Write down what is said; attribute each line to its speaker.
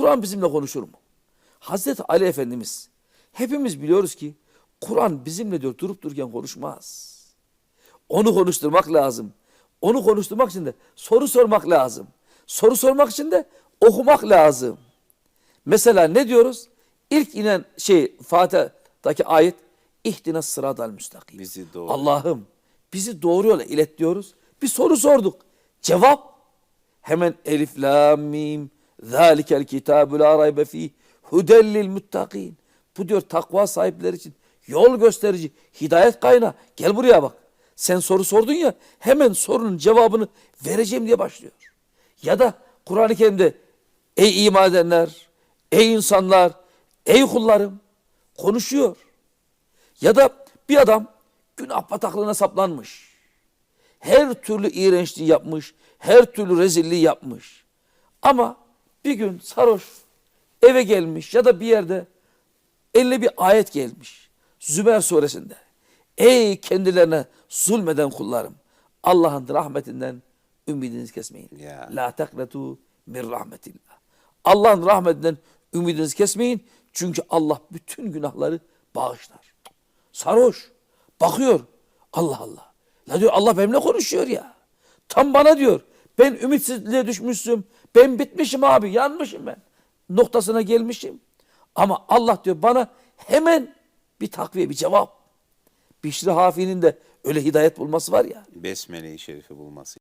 Speaker 1: Kur'an bizimle konuşur mu? Hazreti Ali Efendimiz hepimiz biliyoruz ki Kur'an bizimle diyor durup dururken konuşmaz. Onu konuşturmak lazım. Onu konuşturmak için de soru sormak lazım. Soru sormak için de okumak lazım. Mesela ne diyoruz? İlk inen şey Fatiha'daki ayet İhtina sıradal müstakim.
Speaker 2: Bizi doğru.
Speaker 1: Allah'ım bizi doğru yola ilet diyoruz. Bir soru sorduk. Cevap hemen elif la mim zalikel kitabu la raybe fih hudellil muttakin. Bu diyor takva sahipleri için yol gösterici, hidayet kaynağı. Gel buraya bak. Sen soru sordun ya hemen sorunun cevabını vereceğim diye başlıyor. Ya da Kur'an-ı Kerim'de ey iman edenler, ey insanlar, ey kullarım konuşuyor. Ya da bir adam günah bataklığına saplanmış. Her türlü iğrençliği yapmış, her türlü rezilliği yapmış. Ama bir gün sarhoş eve gelmiş ya da bir yerde eline bir ayet gelmiş. Zümer suresinde. Ey kendilerine zulmeden kullarım. Allah'ın rahmetinden ümidinizi kesmeyin.
Speaker 2: Ya.
Speaker 1: La taknetu min rahmetillah. Allah'ın rahmetinden ümidinizi kesmeyin. Çünkü Allah bütün günahları bağışlar. Sarhoş. Bakıyor. Allah Allah. La diyor Allah benimle konuşuyor ya. Tam bana diyor. Ben ümitsizliğe düşmüşüm. Ben bitmişim abi. Yanmışım ben. Noktasına gelmişim. Ama Allah diyor bana hemen bir takviye bir cevap. Bişri Hafi'nin de öyle hidayet bulması var ya.
Speaker 2: Besmele-i Şerifi bulması.